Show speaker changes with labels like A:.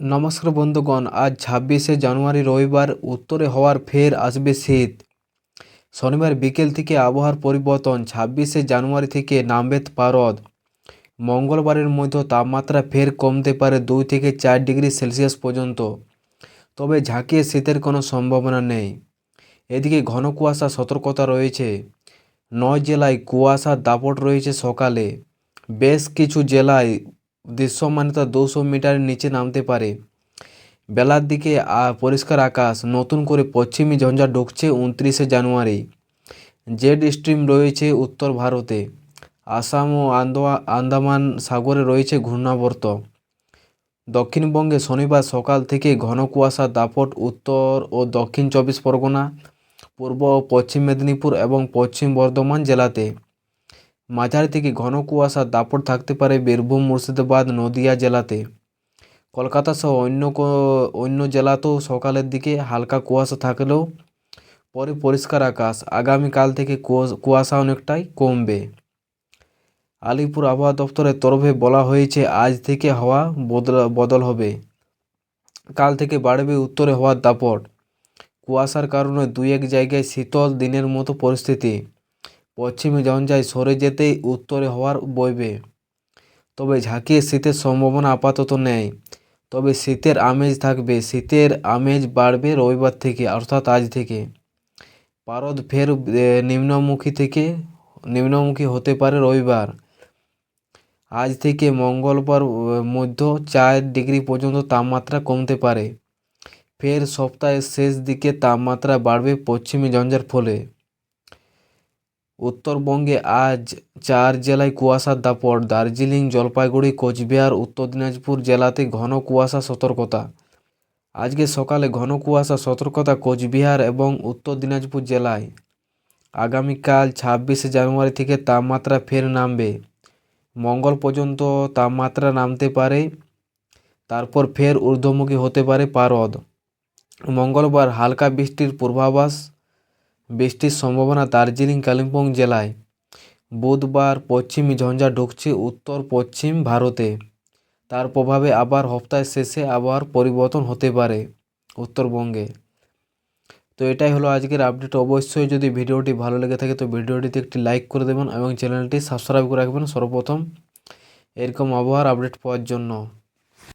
A: নমস্কার বন্ধুগণ, আজ ছাব্বিশে জানুয়ারি রবিবার উত্তরে হওয়ার ফের আসবে শীত। শনিবার বিকেল থেকে আবহাওয়ার পরিবর্তন, ছাব্বিশে জানুয়ারি থেকে নামবে পারদ। মঙ্গলবারের মধ্যে তাপমাত্রা ফের কমতে পারে দুই থেকে চার ডিগ্রি সেলসিয়াস পর্যন্ত। তবে ঝাঁকিয়ে শীতের কোনো সম্ভাবনা নেই। এদিকে ঘন কুয়াশা, সতর্কতা রয়েছে। নয় জেলায় কুয়াশার দাপট রয়েছে সকালে। বেশ কিছু জেলায় দৃশ্যমানতা দুশো মিটারের নিচে নামতে পারে। বেলার দিকে পরিষ্কার আকাশ, নতুন করে পশ্চিমী ঝঞ্ঝা ঢুকছে উনত্রিশে জানুয়ারি। জেড স্ট্রিম রয়েছে উত্তর ভারতে। আসাম ও আন্দামান সাগরে রয়েছে ঘূর্ণাবর্ত। দক্ষিণবঙ্গে শনিবার সকাল থেকে ঘন কুয়াশার দাপট উত্তর ও দক্ষিণ চব্বিশ পরগনা, পূর্ব ও পশ্চিম মেদিনীপুর এবং পশ্চিম বর্ধমান জেলাতে। মাঝারি থেকে ঘন কুয়াশার দাপট থাকতে পারে বীরভূম, মুর্শিদাবাদ, নদিয়া জেলাতে। কলকাতা সহ অন্য অন্য জেলাতেও সকালের দিকে হালকা কুয়াশা থাকলেও পরে পরিষ্কার আকাশ। আগামীকাল থেকে কুয়াশা অনেকটাই কমবে। আলিপুর আবহাওয়া দপ্তরের তরফে বলা হয়েছে, আজ থেকে হাওয়া বদল বদল হবে। কাল থেকে বাড়বে উত্তরে হওয়ার দাপট। কুয়াশার কারণে দুই এক জায়গায় শীতল দিনের মতো পরিস্থিতি। পশ্চিমে ঝঞ্ঝায় সরে যেতেই উত্তরে হওয়ার বইবে। তবে ঝাঁকিয়ে শীতের সম্ভাবনা আপাতত নেই। তবে শীতের আমেজ থাকবে। শীতের আমেজ বাড়বে রবিবার থেকে, অর্থাৎ আজ থেকে। পারদ ফের নিম্নমুখী থেকে, নিম্নমুখী হতে পারে রবিবার। আজ থেকে মঙ্গলবার মধ্য চার ডিগ্রি পর্যন্ত তাপমাত্রা কমতে পারে। ফের সপ্তাহের শেষ দিকে তাপমাত্রা বাড়বে পশ্চিমী ঝঞ্ঝার ফলে। উত্তরবঙ্গে আজ চার জেলায় কুয়াশার দাপট। দার্জিলিং, জলপাইগুড়ি, কোচবিহার, উত্তর দিনাজপুর জেলাতে ঘন কুয়াশা সতর্কতা। আজকে সকালে ঘন কুয়াশা সতর্কতা কোচবিহার এবং উত্তর দিনাজপুর জেলায়। আগামীকাল ছাব্বিশে জানুয়ারি থেকে তাপমাত্রা ফের নামবে। মঙ্গল পর্যন্ত তাপমাত্রা নামতে পারে, তারপর ফের ঊর্ধ্বমুখী হতে পারে পারদ। মঙ্গলবার হালকা বৃষ্টির পূর্বাভাস বৃষ্টির সম্ভাবনা দার্জিলিং, কালিম্পং জেলায়। বুধবার পশ্চিমী ঝঞ্ঝা ঢুকছে উত্তর পশ্চিম ভারতে। তার প্রভাবে আবার হপ্তাহের শেষে আবহাওয়ার পরিবর্তন হতে পারে উত্তরবঙ্গে। তো এটাই হলো আজকের আপডেট। অবশ্যই যদি ভিডিওটি ভালো লেগে থাকে, তো ভিডিওটিতে একটি লাইক করে দেবেন এবং চ্যানেলটি সাবস্ক্রাইব করে রাখবেন সর্বপ্রথম। এরকম আবহাওয়ার আপডেট পাওয়ার জন্য।